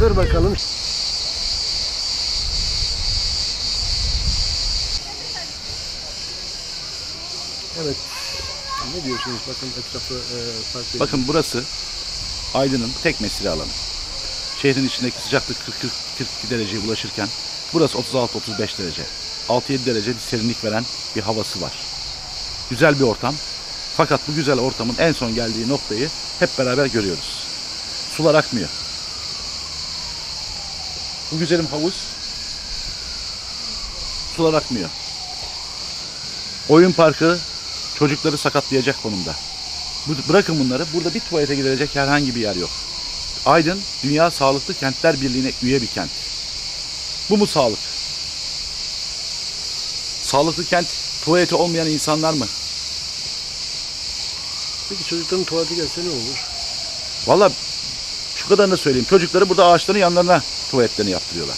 Dur bakalım. Evet. Ne diyorsunuz? Bakın etrafı e. Bakın burası Aydın'ın tek mesire alanı. Şehrin içindeki sıcaklık 40-42 dereceye ulaşırken burası 36-35 derece. 6-7 derece bir serinlik veren bir havası var. Güzel bir ortam. Fakat bu güzel ortamın en son geldiği noktayı hep beraber görüyoruz. Sular akmıyor. Bu güzelim havuz sular akmıyor. Oyun parkı çocukları sakatlayacak konumda. Bırakın bunları. Burada bir tuvalete gidilecek herhangi bir yer yok. Aydın Dünya Sağlıklı Kentler Birliği'ne üye bir kent. Bu mu sağlık? Sağlıklı kent tuvaleti olmayan insanlar mı? Peki çocukların tuvalete gelse ne olur? Valla şu kadarını söyleyeyim. Çocukları burada ağaçların yanlarına tuvaletlerini yaptırıyorlar.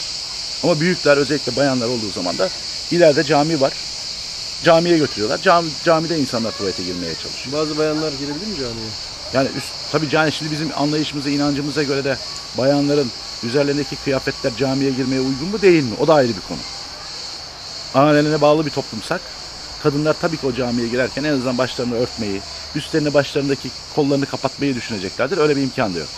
Ama büyükler özellikle bayanlar olduğu zaman da ileride cami var. Camiye götürüyorlar. Cami, camide insanlar tuvalete girmeye çalışıyor. Bazı bayanlar girebilir mi camiye? Yani üst, tabii yani şimdi bizim anlayışımıza, inancımıza göre de bayanların üzerlerindeki kıyafetler camiye girmeye uygun mu değil mi? O da ayrı bir konu. Ananeline bağlı bir toplumsak, kadınlar tabii ki o camiye girerken en azından başlarını örtmeyi, üstlerini başlarındaki kollarını kapatmayı düşüneceklerdir. Öyle bir imkan da yok.